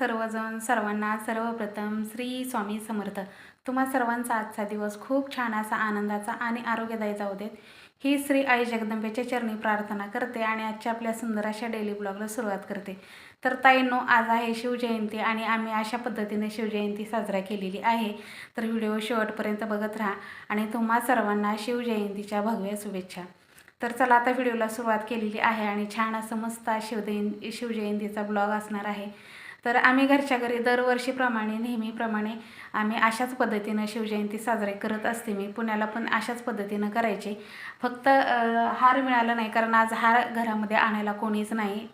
सर्वजण सर्वांना सर्वप्रथम श्री स्वामी समर्थ. तुम्हा सर्वांचा आजचा दिवस खूप छान असा आनंदाचा आणि आरोग्यदायी जाऊ देत. ही श्री आई जगदंबेच्या चरणी प्रार्थना करते आणि आजच्या आपल्या सुंदर अशा डेली ब्लॉगला सुरुवात करते. तर ताईंनो आज आहे शिवजयंती आणि आम्ही अशा पद्धतीने शिवजयंती साजरा केलेली आहे. तर व्हिडिओ शेवटपर्यंत बघत राहा आणि तुम्हा सर्वांना शिवजयंतीच्या भगव्या शुभेच्छा. तर चला आता व्हिडिओला सुरुवात केलेली आहे आणि छान असं मस्त शिवजयं शिवजयंतीचा ब्लॉग असणार आहे. तर आम्ही घरच्या घरी दरवर्षीप्रमाणे नेहमीप्रमाणे आम्ही अशाच पद्धतीनं शिवजयंती साजरी करत असते. मी पुण्याला पण अशाच पद्धतीनं करायचे. फक्त हार मिळाला नाही कारण आज हार घरामध्ये आणायला कोणीच नाही.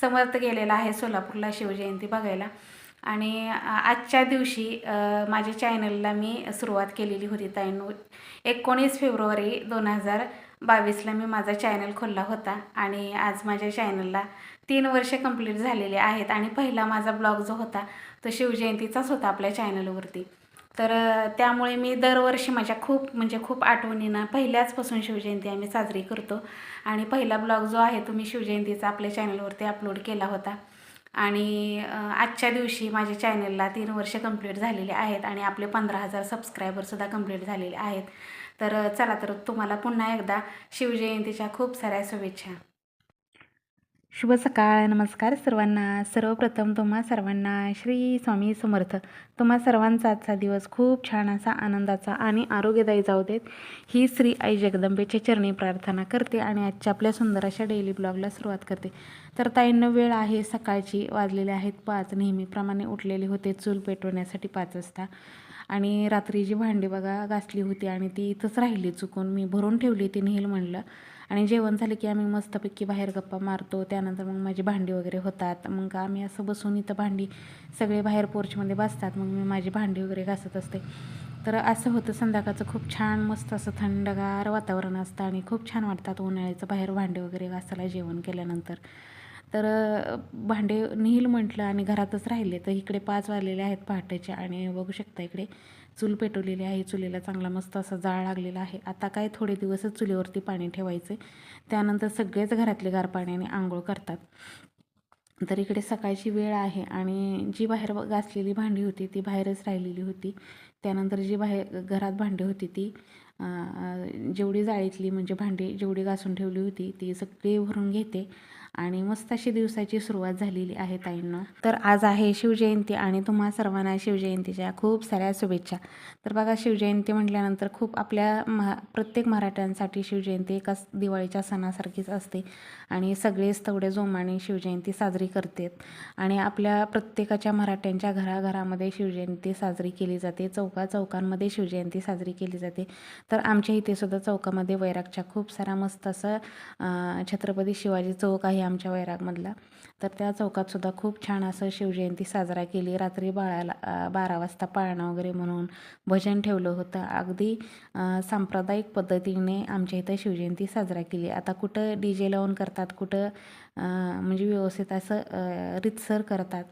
समर्थ गेलेला आहे सोलापूरला शिवजयंती बघायला. आणि आजच्या दिवशी माझ्या चॅनलला मी सुरुवात केलेली होती ताईंनो. एकोणीस फेब्रुवारी दोन हजार बावीसला मी माझा चॅनल खोलला होता. आणि आज माझ्या चॅनलला तीन वर्ष कंप्लीट झालेले आहेत आणि पहिला माझा ब्लॉग जो होता तो शिवजयंतीचाच होता आपल्या चॅनलवरती तर त्यामुळे मी दरवर्षी माझ्या खूप म्हणजे खूप आठवणीनं पहिल्याचपासून शिवजयंती आम्ही साजरी करतो. आणि पहिला ब्लॉग जो आहे तो मी शिवजयंतीचा आपल्या चॅनलवरती अपलोड केला होता. आणि आजच्या दिवशी माझ्या चॅनलला तीन वर्ष कंप्लीट झालेले आहेत आणि आपले पंधरा हजार सबस्क्रायबरसुद्धा कंप्लीट झालेले आहेत. तर चला तर तुम्हाला पुन्हा एकदा शिवजयंतीच्या खूप साऱ्या शुभेच्छा. शुभ सकाळ नमस्कार सर्वांना. सर्वप्रथम तुम्हा सर्वांना श्री स्वामी समर्थ. तुम्हा सर्वांचा आजचा दिवस खूप छान असा आनंदाचा आणि आरोग्यदायी जाऊ देत. ही श्री आई जगदंबेच्या चरणी प्रार्थना करते आणि आजच्या आपल्या सुंदर अशा डेली ब्लॉगला सुरुवात करते. तर ताईंना वेळ आहे. सकाळची वाजलेले आहेत पाच. नेहमीप्रमाणे उठलेले होते. चूल पेटवण्यासाठी पाच वाजता. आणि रात्री जी भांडी बघा घासली होती आणि ती इथंच राहिली चुकून. मी भरून ठेवली ती नेहल म्हणलं. आणि जेवण झालं की आम्ही मस्तपैकी बाहेर गप्पा मारतो. त्यानंतर मग माझी भांडी वगैरे होतात. मग आम्ही असं बसून इथं भांडी सगळे बाहेर पोर्चमध्ये बसतात मग मी माझी भांडी वगैरे घासत असते. तर असं होतं संध्याकाळचं. खूप छान मस्त असं थंडगार वातावरण असतं आणि खूप छान वाटतात उन्हाळ्याचं बाहेर भांडे वगैरे घासायला जेवण केल्यानंतर. तर भांडे नील म्हटलं आणि घरातच राहिले. तर इकडे पाच वाजलेले आहेत पहाटेचे आणि बघू शकता इकडे. चूल पेटवलेली आहे चुलीला चांगला मस्त असा जाळ लागलेला आहे. आता काय थोडे दिवसच चुलीवरती पाणी ठेवायचं. त्यानंतर सगळेच घरातले गार पाण्याने आंघोळ करतात. तर इकडे सकाळची वेळ आहे आणि जी बाहेर घासलेली भांडी होती ती बाहेरच राहिलेली होती. त्यानंतर जी बाहेर घरात भांडी होती ती जेवढी जाळीतली म्हणजे भांडी जेवढी घासून ठेवली होती ती सगळी भरून घेते. आणि मस्त अशी दिवसाची सुरुवात झालेली आहे ताईंना. तर आज आहे शिवजयंती आणि तुम्हा सर्वांना शिवजयंतीच्या खूप साऱ्या शुभेच्छा. तर बघा शिवजयंती म्हटल्यानंतर खूप आपल्या महा प्रत्येक मराठ्यांसाठी शिवजयंती एका दिवाळीच्या सणासारखीच असते. आणि सगळेच तेवढे जोमाने शिवजयंती साजरी करतात. आणि आपल्या प्रत्येकाच्या मराठ्यांच्या घराघरामध्ये शिवजयंती साजरी केली जाते. चौका चौकांमध्ये शिवजयंती साजरी केली जाते. तर आमच्या इथे सुद्धा चौकामध्ये वैरागच्या खूप सारा मस्त असं छत्रपती शिवाजी चौक आहे आमच्या वैरागमधला. तर त्या चौकात सुद्धा खूप छान असं शिवजयंती साजरा केली. रात्री बाळाला बारा वाजता पाळणा वगैरे म्हणून भजन ठेवलं होतं. अगदी सांप्रदायिक पद्धतीने आमच्या इथं शिवजयंती साजरा केली. आता कुठं डी जे लावून करतात कुठं म्हणजे व्यवस्थित असं रितसर रीतसर करतात.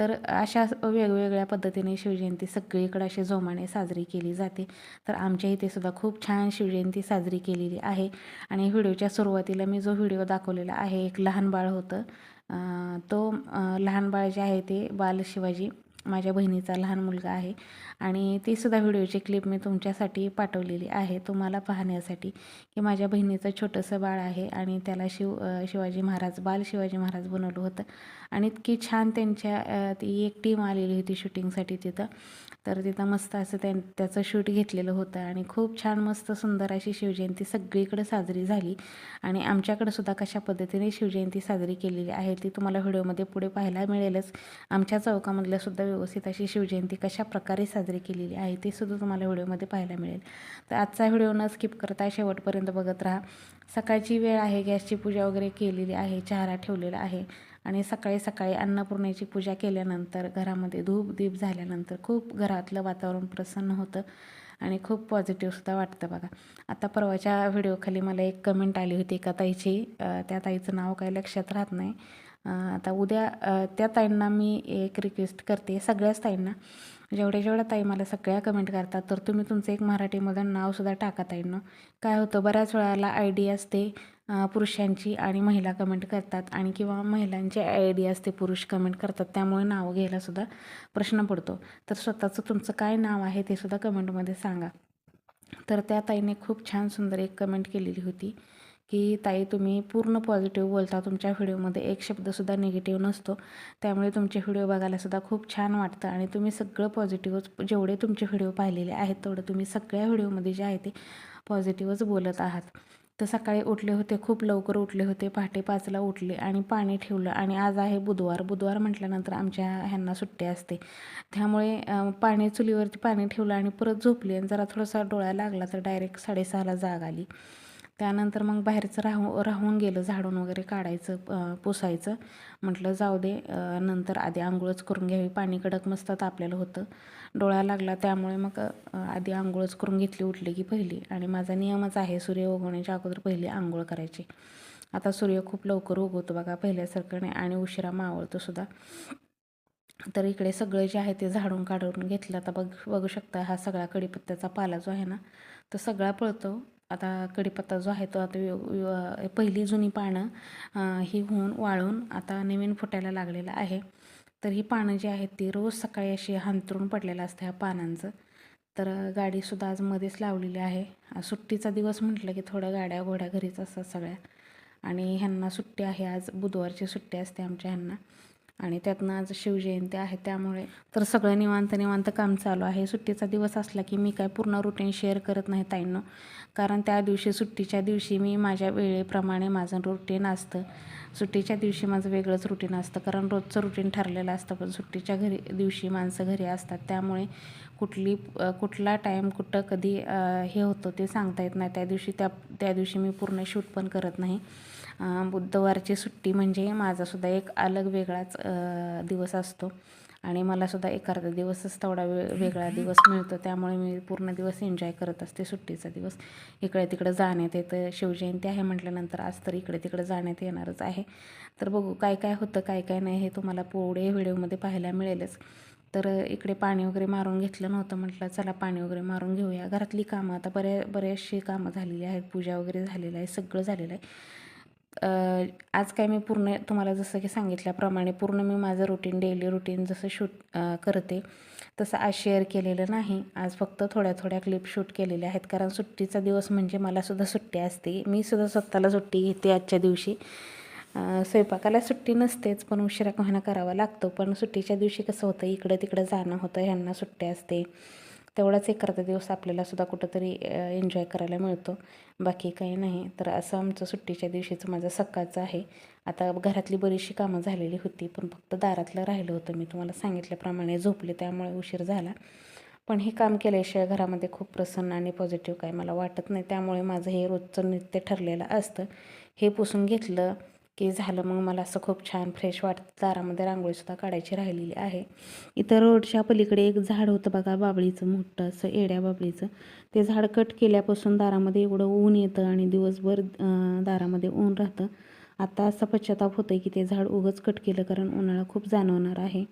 तर अशा वेगवेगळ्या पद्धतीने शिवजयंती सगळीकडे अशी जोमाने साजरी केली जाते. तर आमच्या इथे सुद्धा खूप छान शिवजयंती साजरी केलेली आहे. आणि व्हिडिओच्या सुरुवातीला मी जो व्हिडिओ दाखवलेला आहे एक लहान बाळ होतं. तो लहान बाळ जे आहे ते बाल शिवाजी माझ्या बहिणीचा लहान मुलगा आहे. आणि ती सुद्धा व्हिडिओची क्लिप मी तुमच्यासाठी पाठवलेली आहे. तुम्हाला पाहण्यासाठी की माझ्या बहिणीचं छोटंसं बाळ आहे आणि त्याला शिव शिवाजी महाराज बाल शिवाजी महाराज बनवलं होतं. आणि इतकी छान त्यांच्या ती एक टीम आलेली होती शूटिंगसाठी तिथं. तर तिथं मस्त असं त्यां त्याचं शूट घेतलेलं होतं आणि खूप छान मस्त सुंदर अशी शिवजयंती सगळीकडे साजरी झाली. आणि आमच्याकडे सुद्धा कशा पद्धतीने शिवजयंती साजरी केलेली आहे ती तुम्हाला व्हिडिओमध्ये पुढे पाहायला मिळेलच. आमच्या चौकामधल्या सुद्धा व्यवस्थित अशी शिवजयंती कशा प्रकारे साजरी केलेली आहे ते सुद्धा तुम्हाला व्हिडिओमध्ये पाहायला मिळेल. तर आजचा व्हिडिओ न स्किप करता शेवटपर्यंत बघत राहा. सकाळची वेळ आहे गॅसची पूजा वगैरे केलेली आहे चहारा ठेवलेला आहे. आणि सकाळी सकाळी अन्नपूर्णेची पूजा केल्यानंतर घरामध्ये धूप दीप झाल्यानंतर खूप घरातलं वातावरण प्रसन्न होतं आणि खूप पॉझिटिव्हसुद्धा वाटतं बघा. आता परवाच्या व्हिडिओखाली मला एक कमेंट आली होती एका ताईची. त्या ताईचं नाव काही लक्षात राहत नाही. आता उद्या त्या ताईंना मी एक रिक्वेस्ट करते सगळ्याच ताईंना. म्हणजे जेवढ्या जेवढ्या ताई मला सगळ्या कमेंट करतात. तर तुम्ही तुमचं एक मराठीमधून नावसुद्धा टाका ताईंनो काय होतं बऱ्याच वेळाला आयडी असते पुरुषांची आणि महिला कमेंट करतात आणि किंवा महिलांची आयडी असते पुरुष कमेंट करतात. त्यामुळे नावं घ्यायलासुद्धा प्रश्न पडतो. तर स्वतःचं तुमचं काय नाव आहे ते सुद्धा कमेंटमध्ये सांगा. तर त्या ताईने खूप छान सुंदर एक कमेंट केलेली होती. की ताई तुम्ही पूर्ण पॉझिटिव्ह बोलता. तुमच्या व्हिडिओमध्ये एक शब्दसुद्धा निगेटिव्ह नसतो. त्यामुळे तुमचे व्हिडिओ बघायलासुद्धा खूप छान वाटतं. आणि तुम्ही सगळं पॉझिटिव्हच जेवढे तुमचे व्हिडिओ पाहिलेले आहेत तेवढं तुम्ही सगळ्या व्हिडिओमध्ये जे आहे ते पॉझिटिव्हच बोलत आहात. तर सकाळी उठले होते खूप लवकर उठले होते. पहाटे पाचला उठले आणि पाणी ठेवलं. आणि आज आहे बुधवार. बुधवार म्हटल्यानंतर आमच्या ह्यांना सुट्टी असते. त्यामुळे पाणी चुलीवरती पाणी ठेवलं आणि परत झोपली आणि जरा थोडासा डोळा लागला तर डायरेक्ट साडेसहाला जाग आली. त्यानंतर मग बाहेरचं राहू राहून गेलं झाडून वगैरे काढायचं पुसायचं. म्हटलं जाऊ दे नंतर आधी आंघोळच करून घ्यावी. पाणी कडक मस्त तापलेलं होतं. डोळा लागला त्यामुळे मग आधी आंघोळच करून घेतली उठली की पहिली. आणि माझा नियमच आहे सूर्य उगवण्याच्या अगोदर पहिली आंघोळ करायची. आता सूर्य खूप लवकर उगवतो बघा पहिल्यासारखं नाही आणि उशिरा मावळतो सुद्धा. तर इकडे सगळं जे आहे ते झाडून काढून घेतलं. आता बघ बघू शकता हा सगळा कडीपत्त्याचा पाला जो आहे ना तो सगळा पळतो. आता कढीपत्ता जो आहे तो आता पहिली जुनी पानं ही होऊन वाळून आता नवीन फुटायला लागलेलं आहे. तर ही पानं जी आहेत ती रोज सकाळी अशी हांतरून पडलेलं असतं ह्या पानांचं. तर गाडीसुद्धा आज मध्येच लावलेली आहे. सुट्टीचा दिवस म्हटलं की थोडं गाड्या घोड्या घरीच असतात सगळ्या. आणि ह्यांना सुट्टी आहे. आज बुधवारची सुट्टी असते आमच्या ह्यांना. आणि त्यातनं आज शिवजयंती आहे त्यामुळे तर सगळं निवांत निवांत काम चालू आहे. सुट्टीचा दिवस असला की मी काय पूर्ण रुटीन शेअर करत नाही ताईंनो. कारण त्या दिवशी सुट्टीच्या दिवशी मी माझ्या वेळेप्रमाणे माझं रुटीन असतं. सुट्टीच्या दिवशी माझं वेगळंच रुटीन असतं. कारण रोजचं रुटीन ठरलेलं असतं पण सुट्टीच्या घरी दिवशी माणसं घरी असतात. त्यामुळे कुठली कुठला टाईम कुठं कधी हे होतं ते सांगता येत नाही. त्या दिवशी त्या त्या दिवशी मी पूर्ण शूट पण करत नाही. बुधवारची सुट्टी म्हणजे माझासुद्धा एक अलग वेगळाच दिवस असतो. आणि मलासुद्धा एक अर्धा दिवसच तेवढा वे वेगळा दिवस मिळतो. त्यामुळे मी पूर्ण दिवस एन्जॉय करत असते सुट्टीचा दिवस. इकडे तिकडे जाण्यात येतं. शिवजयंती आहे म्हटल्यानंतर आज तर इकडे तिकडे जाण्यात येणारच आहे. तर बघू काय काय होतं काय काय नाही हे तुम्हाला पुढे व्हिडिओमध्ये पाहायला मिळेलच. तर इकडे पाणी वगैरे मारून घेतलं नव्हतं म्हटलं चला पाणी वगैरे मारून घेऊया. घरातली कामं आता बऱ्या बऱ्याचशी कामं झालेली आहेत. पूजा वगैरे झालेलं आहे. सगळं झालेलं आहे. आज काय मी पूर्ण तुम्हाला जसं की सांगितल्याप्रमाणे पूर्ण मी माझं रुटीन डेली रुटीन जसं शूट करते तसं आज शेअर केलेलं नाही. आज फक्त थोड्या थोड्या क्लिप शूट केलेल्या आहेत. कारण सुट्टीचा दिवस म्हणजे मलासुद्धा सुट्टी असते. मी सुद्धा स्वतःला सुट्टी घेते आजच्या दिवशी. स्वयंपाकाला सुट्टी नसतेच पण उशिरा का करावा लागतो. पण सुट्टीच्या दिवशी कसं होतं इकडं तिकडं जाणं होतं ह्यांना सुट्टी असते. तेवढाच एक अर्धा दिवस आपल्याला सुद्धा कुठंतरी एन्जॉय करायला मिळतो. बाकी काही नाही. तर असं आमचं सुट्टीच्या दिवशीचं माझं सकाळचं आहे. आता घरातली बरीचशी कामं झालेली होती पण फक्त दारातलं राहिलं होतं. मी तुम्हाला सांगितल्याप्रमाणे झोपले त्यामुळे उशीर झाला. पण हे काम केल्याशिवाय घरामध्ये खूप प्रसन्न आणि पॉझिटिव्ह काय मला वाटत नाही. त्यामुळे माझं हे रोजचं नृत्य ठरलेलं असतं. हे पुसून घेतलं की झालं मग मला असं खूप छान फ्रेश वाटतं. दारामध्ये रांगोळीसुद्धा काढायची राहिलेली आहे. इथं रोडच्या पलीकडे एक झाड होतं बघा बाबळीचं मोठं असं एड्या बाबळीचं. ते झाड कट केल्यापासून दारामध्ये एवढं ऊन येतं आणि दिवसभर दारामध्ये ऊन राहतं. आता असा पश्चाताप होतं की ते झाड उगंच कट केलं कारण उन्हाळा खूप जाणवणार आहे.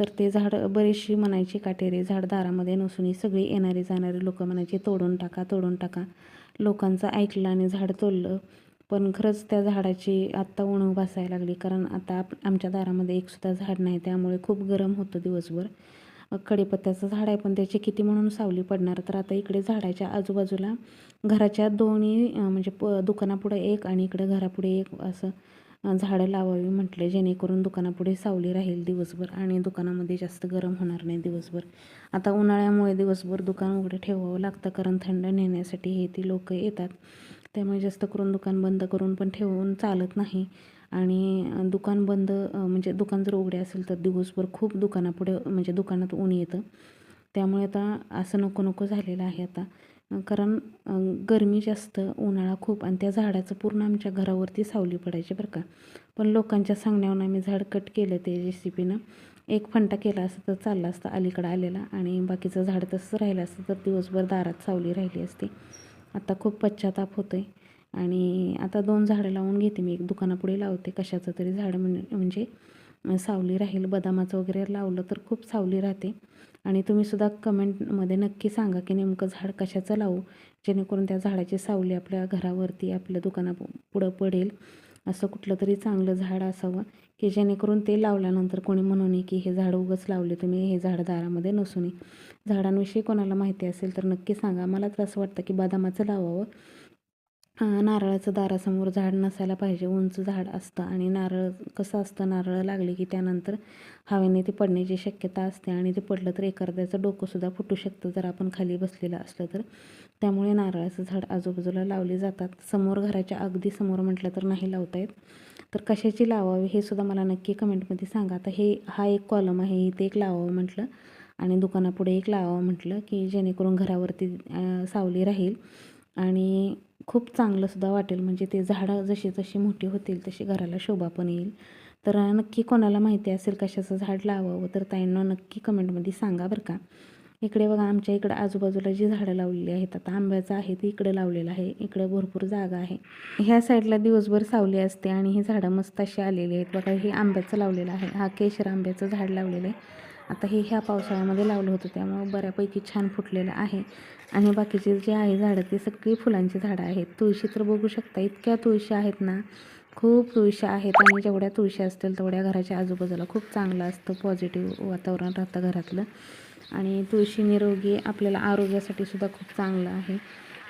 तर ते झाड बरीचशी म्हणायची काटेरी झाड दारामध्ये नसूनही सगळी येणारी जाणारी लोकं म्हणायची तोडून टाका तोडून टाका. लोकांचं ऐकलं आणि झाड तोडलं. पण खरंच त्या झाडाची आत्ता उणव भासायला लागली. कारण आता आप आमच्या दारामध्ये एकसुद्धा झाड नाही. त्यामुळे खूप गरम होतं दिवसभर. कडेपत्त्याचं कढीपत्त्याचं झाड आहे पण त्याची किती म्हणून सावली पडणार? तर आता इकडे झाडाच्या आजूबाजूला घराच्या दोन्ही म्हणजे प दुकानापुढे एक आणि इकडे घरापुढे एक असं झाडं लावावी म्हटले जेणेकरून दुकानापुढे सावली राहील दिवसभर आणि दुकानामध्ये जास्त गरम होणार नाही दिवसभर. आता उन्हाळ्यामुळे दिवसभर दुकान उघडं ठेवावं लागतं कारण थंड नेण्यासाठी हे ती लोक येतात. त्यामुळे जास्त करून दुकान बंद करून पण ठेवून चालत नाही. आणि दुकान बंद म्हणजे दुकान जर उघडे असेल तर दिवसभर खूप दुकानापुढे म्हणजे दुकानात ऊन येतं. त्यामुळे आता असं नको नको झालेलं आहे आता. कारण गरमी जास्त उन्हाळा खूप आणि त्या झाडाचं पूर्ण आमच्या घरावरती सावली पडायची बरं का. पण लोकांच्या सांगण्यावरून आम्ही झाड कट केलं ते जे सी पीनं एक फंटा केला असता तर चालला असता अलीकडं आलेला आणि बाकीचं झाड तसंच राहिलं असतं तर दिवसभर दारात सावली राहिली असती. आता खूप पश्चाताप होतो आहे आणि आता दोन झाडं लावून घेते मी. एक दुकानापुढे लावते. कशाचं तरी झाड म्हण म्हणजे सावली राहील. बदामाचं वगैरे लावलं तर खूप सावली राहते. आणि तुम्हीसुद्धा कमेंटमध्ये नक्की सांगा की नेमकं झाड कशाचं लावू? जेणेकरून त्या झाडाची सावली आपल्या घरावरती आपल्या दुकानापुढं पडेल. असं कुठलं तरी चांगलं झाड असावं. की जेणेकरून ते लावल्यानंतर कोणी म्हणू नये की हे झाड उगंच लावले तुम्ही हे झाड दारामध्ये नसू नये. झाडांविषयी कोणाला माहिती असेल तर नक्की सांगा. मला तर असं वाटतं की बदामाचं लावावं. नारळाचं दारासमोर झाड नसायला पाहिजे उंच झाड असतं आणि नारळ कसं असतं नारळ लागले की त्यानंतर हवेने ते पडण्याची शक्यता असते आणि ते पडलं तर एखाद्याचं डोकंसुद्धा फुटू शकतं. जर आपण खाली बसलेलं असलं तर. त्यामुळे नारळाचं झाड आजूबाजूला लावले जातात. समोर घराच्या अगदी समोर म्हटलं तर नाही लावता येत. तर कशाची लावावी हे सुद्धा मला नक्की कमेंटमध्ये सांगा. आता हे हा एक कॉलम आहे इथे एक लावावं म्हटलं. आणि दुकानापुढे एक लावावं म्हटलं की जेणेकरून घरावरती सावली राहील. आणि खूप चांगलंसुद्धा वाटेल. म्हणजे ते झाडं जशी जशी मोठी होतील तशी घराला शोभा पण येईल. तर नक्की कोणाला माहिती असेल कशाचं झाड लावावं तर ताईंना नक्की कमेंटमध्ये सांगा बरं का. इकडे बघा आमच्या इकडं आजूबाजूला जी झाडं लावलेली आहेत आता आंब्याचं आहे ते इकडे लावलेलं आहे इकडे भरपूर जागा आहे. ह्या साईडला दिवसभर सावली असते आणि ही झाडं मस्त अशी आलेली आहेत. बघा हे आंब्याचं लावलेलं आहे. हा केशर आंब्याचं झाड लावलेलं आहे. आता हे ह्या पावसाळ्यामध्ये लावलं होतं त्यामुळं बऱ्यापैकी छान फुटलेलं आहे. आणि बाकीचे जे आहे झाडं ती सगळी फुलांची झाडं आहेत. तुळशी तर बघू शकता इतक्या तुळशी आहेत ना खूप तुळशी आहेत. आणि जेवढ्या तुळशी असतील तेवढ्या घराच्या आजूबाजूला खूप चांगलं असतं पॉझिटिव्ह वातावरण राहतं घरातलं. आणि तुळशी निरोगी आपल्याला आरोग्यासाठी सुद्धा खूप चांगलं आहे.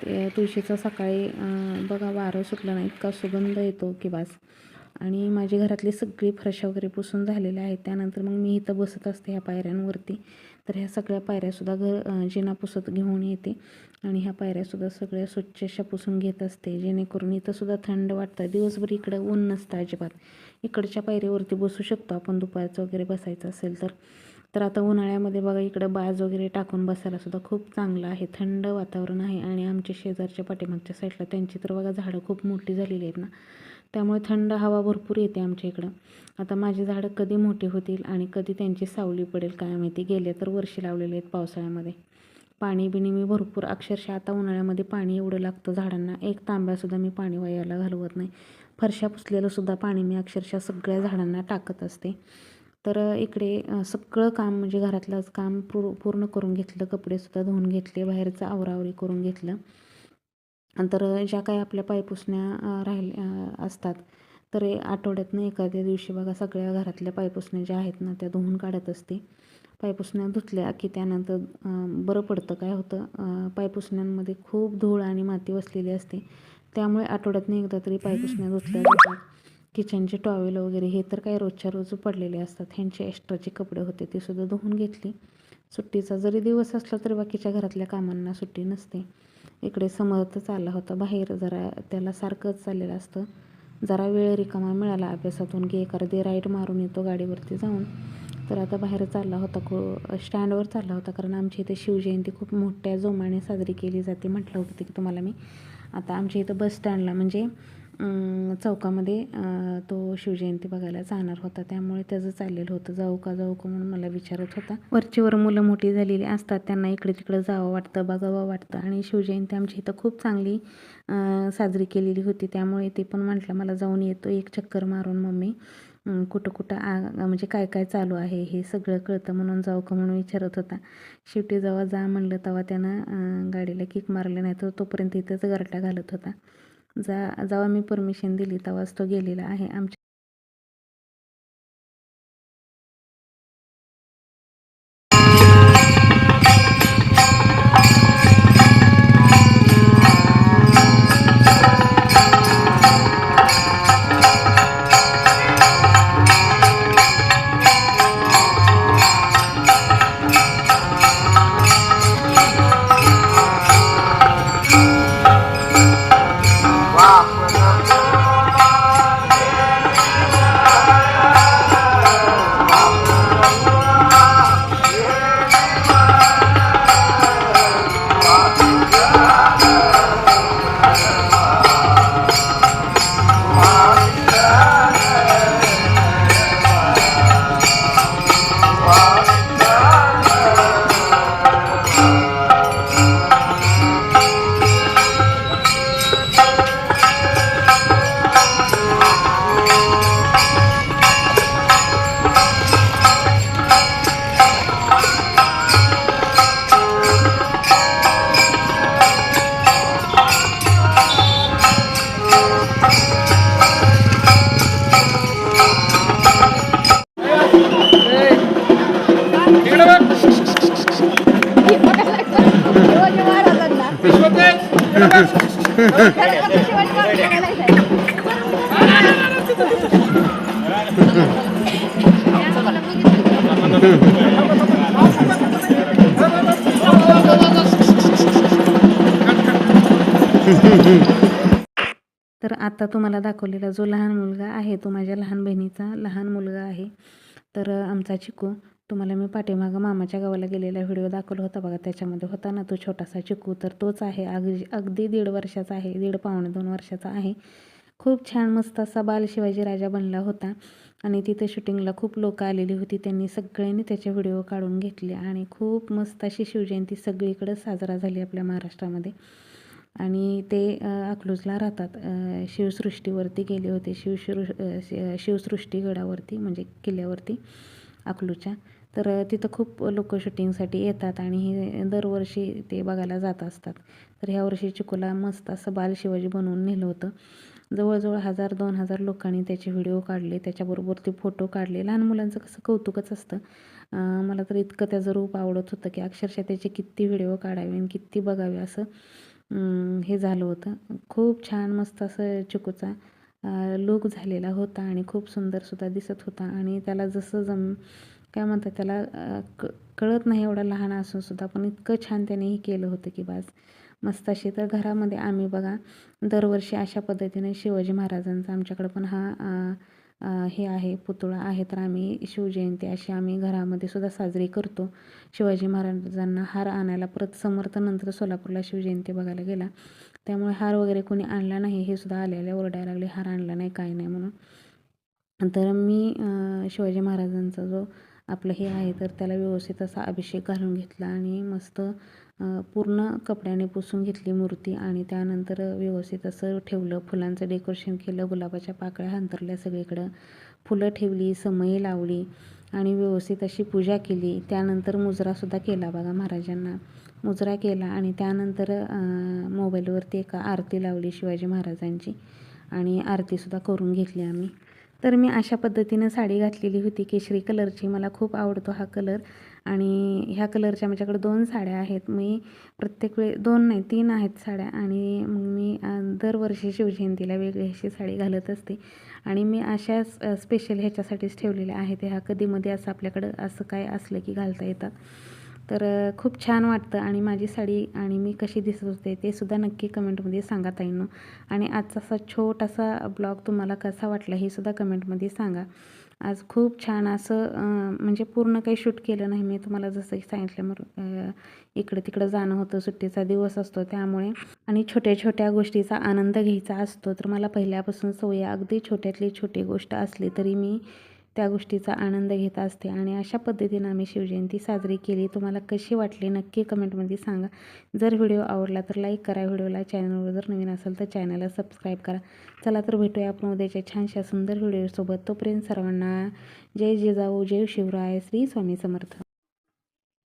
ते तुळशीचं सकाळी बघा वारं सुटलं नाही इतका सुगंध येतो की बास आणि माझी घरातली सगळी फरशा वगैरे पुसून झालेल्या आहेत. त्यानंतर मग मी इथं बसत असते ह्या पायऱ्यांवरती. तर ह्या सगळ्या पायऱ्यासुद्धा घर जिना पुसत घेऊन येते. आणि ह्या पायऱ्यासुद्धा सगळ्या स्वच्छ अशा पुसून घेत असते. जेणेकरून इथंसुद्धा थंड वाटतं. दिवसभर इकडं ऊन नसतं अजिबात. इकडच्या पायरीवरती बसू शकतो आपण. दुपारचं वगैरे बसायचं असेल तर. तर आता उन्हाळ्यामध्ये बघा इकडं बाज वगैरे टाकून बसायला सुद्धा खूप चांगलं आहे. थंड वातावरण आहे आणि आमच्या शेजारच्या पाठीमागच्या साईडला त्यांची तर बघा झाडं खूप मोठी झालेली आहेत ना. त्यामुळे थंड हवा भरपूर येते आमच्या इकडं. आता माझी झाडं कधी मोठी होतील आणि कधी त्यांची सावली पडेल काय माहिती? गेले तर वर्षी लावलेले आहेत पावसाळ्यामध्ये. पाणी बिणी मी भरपूर अक्षरशः आता उन्हाळ्यामध्ये पाणी एवढं लागतं झाडांना. एक तांब्यासुद्धा मी पाणी वायाला घालवत नाही. फरशा पुसलेलंसुद्धा पाणी मी अक्षरशः सगळ्या झाडांना टाकत असते. तर इकडे सगळं काम म्हणजे घरातलंच काम पूर पूर्ण करून घेतलं. कपडेसुद्धा धुवून घेतले बाहेरचं आवरावरी करून घेतलं. तर ज्या काही आपल्या पायपुसण्या राहिल्या असतात तर आठवड्यातनं एखाद्या दिवशी बघा सगळ्या घरातल्या पायपुसण्या ज्या आहेत ना त्या धुवून काढत असते. पायपुसण्या धुतल्या की त्यानंतर बरं पडतं. काय होतं? पायपुसण्यांमध्ये खूप धूळ आणि माती वसलेली असते. त्यामुळे आठवड्यातनं एकदा तरी पायपुसण्या धुतल्या जातात. किचनचे टॉवेल वगैरे हे तर काय रोजच्या रोज पडलेले असतात. ह्यांचे एक्स्ट्राचे कपडे होते ते सुद्धा धुवून घेतली. सुट्टीचा जरी दिवस असला तरी बाकीच्या घरातल्या कामांना सुट्टी नसते. इकडे समर्थ चालला होता बाहेर जरा त्याला सारखंच चाललेलं असतं. जरा वेळ रिकामा मिळाला अभ्यासातून की एखादी राईड मारून येतो गाडीवरती जाऊन. तर आता बाहेर चालला होता को स्टँडवर चालला होता कारण आमच्या इथे शिवजयंती खूप मोठ्या जोमाने साजरी केली जाते म्हटलं होतं की तुम्हाला मी. आता आमच्या इथं बस स्टँडला म्हणजे चौकामध्ये तो शिवजयंती बघायला जाणार होता. त्यामुळे त्याचं चाललेलं होतं. जाऊ का जाऊ का म्हणून मला विचारत होता. वरचीवर मुलं मोठी झालेली असतात. त्यांना इकडे तिकडे जावं वाटतं बघावं वाटतं. आणि शिवजयंती आमची इथं खूप चांगली साजरी केलेली होती. त्यामुळे ते पण म्हटलं मला जाऊन येतो. एक चक्कर मारून मम्मी कुठं कुठं आ म्हणजे काय काय चालू आहे? हे सगळं कळतं म्हणून जाऊ का म्हणून विचारत होता. शेवटी जेव्हा जा म्हणलं तेव्हा त्यानं गाडीला किक मारलं नाही तर तोपर्यंत इथंच गरटा घालत होता. जा जेव्हा मी परमिशन दिली तेव्हाच तो गेलेला आहे आमच्या तर आता तुम्हाला दाखवलेला जो लहान मुलगा आहे तो माझ्या लहान बहिणीचा लहान मुलगा आहे. तर आमचा चिकू तुम्हाला मी पाठीमागं मामाच्या गावाला गेलेला व्हिडिओ दाखवला होता बघा त्याच्यामध्ये होता ना तो छोटासा चिकू. तर तोच आहे अगदी अगदी दीड वर्षाचा आहे दीड पावणे दोन वर्षाचा आहे. खूप छान मस्त असा बाल शिवाजी राजा बनला होता आणि तिथे शूटिंगला खूप लोक आलेली होती. त्यांनी सगळ्यांनी त्याचे व्हिडिओ काढून घेतले आणि खूप मस्त अशी शिवजयंती सगळीकडे साजरा झाली आपल्या महाराष्ट्रामध्ये. आणि ते अकलूजला राहतात. शिवसृष्टीवरती गेले होते. शिवशृ अ, शिवसृष्टी गडावरती म्हणजे किल्ल्यावरती अकलूच्या. तर तिथं खूप लोक शूटिंगसाठी येतात आणि हे दरवर्षी ते बघायला जात असतात. तर ह्या वर्षी चिकूला मस्त असं बाल शिवाजी बनवून नेलं होतं. जवळजवळ हजार दोन हजार लोकांनी त्याचे व्हिडिओ काढले. त्याच्याबरोबर ते फोटो काढले. लहान मुलांचं कसं कौतुकच असतं. मला तर इतकं त्याचं रूप आवडत होतं की अक्षरशः त्याचे किती व्हिडिओ काढावे आणि किती बघावे असं हे झालं होतं. खूप छान मस्त असं चिकूचा लूक झालेला होता आणि खूप सुंदरसुद्धा दिसत होता. आणि त्याला जसं जम काय म्हणतात त्याला क कळत नाही एवढा लहान असून सुद्धा पण इतकं छान त्याने हे केलं होतं की बास. मस्त अशी तर घरामध्ये आम्ही बघा दरवर्षी अशा पद्धतीने शिवाजी महाराजांचा आमच्याकडं पण हा हे आहे पुतळा आहे तर आम्ही शिवजयंती अशी आम्ही घरामध्ये सुद्धा साजरी करतो. शिवाजी महाराजांना हार आणायला परत समर्थनंतर सोलापूरला शिवजयंती बघायला गेला. त्यामुळे हार वगैरे कोणी आणला नाही हे सुद्धा आलेले ओरडायला लागले हार आणला नाही काय नाही म्हणून. तर मी शिवाजी महाराजांचा जो आपलं हे आहे तर त्याला व्यवस्थित असा अभिषेक घालून घेतला आणि मस्त पूर्ण कपड्याने पुसून घेतली मूर्ती आणि त्यानंतर व्यवस्थित असं ठेवलं. फुलांचं डेकोरेशन केलं. गुलाबाच्या पाकळ्या अंतरल्या सगळीकडं. फुलं ठेवली समई लावली आणि व्यवस्थित अशी पूजा केली. त्यानंतर मुजरासुद्धा केला बघा महाराजांना. मुजरा केला आणि त्यानंतर मोबाईलवरती एका आरती लावली शिवाजी महाराजांची आणि आरतीसुद्धा करून घेतली आम्ही. तर मी अशा पद्धतीनं साडी घातलेली होती केशरी कलरची. मला खूप आवडतो हा कलर. आणि ह्या कलरच्या माझ्याकडे दोन साड्या आहेत. मी प्रत्येक वेळी दोन नाही तीन आहेत साड्या. आणि मग मी दरवर्षी शिवजयंतीला वेगळी अशी साडी घालत असते. आणि मी अशाच स्पेशल ह्याच्यासाठीच ठेवलेल्या आहेत. ह्या कधीमध्ये असं आपल्याकडं असं काय असलं की घालता येतात तर खूप छान वाटतं. आणि माझी साडी आणि मी कशी दिसत होते ते सुद्धा नक्की कमेंटमध्ये सांगा ताईंनो. आणि आजचा असा छोटासा ब्लॉग तुम्हाला कसा वाटला हे सुद्धा कमेंटमध्ये सांगा. आज खूप छान असं म्हणजे पूर्ण काही शूट केलं नाही मी. तुम्हाला जसं की सांगितलं इकडं तिकडं जाणं होतं सुट्टीचा दिवस असतो त्यामुळे. आणि छोट्या छोट्या गोष्टीचा आनंद घ्यायचा असतो. तर मला पहिल्यापासून सवय अगदी छोट्यातली छोटी गोष्ट असली तरी मी त्या गोष्टीचा आनंद घेत असते. आणि अशा पद्धतीनं आम्ही शिवजयंती साजरी केली. तुम्हाला कशी वाटली नक्की कमेंटमध्ये सांगा. जर व्हिडिओ आवडला तर लाईक करा. व्हिडिओला चॅनलवर जर नवीन असेल तर चॅनलला सबस्क्राईब करा. चला तर भेटूया आपण उद्याच्या छानशा सुंदर व्हिडिओसोबत. तोपर्यंत सर्वांना जय जिजाऊ जय शिवराय श्री स्वामी समर्थ.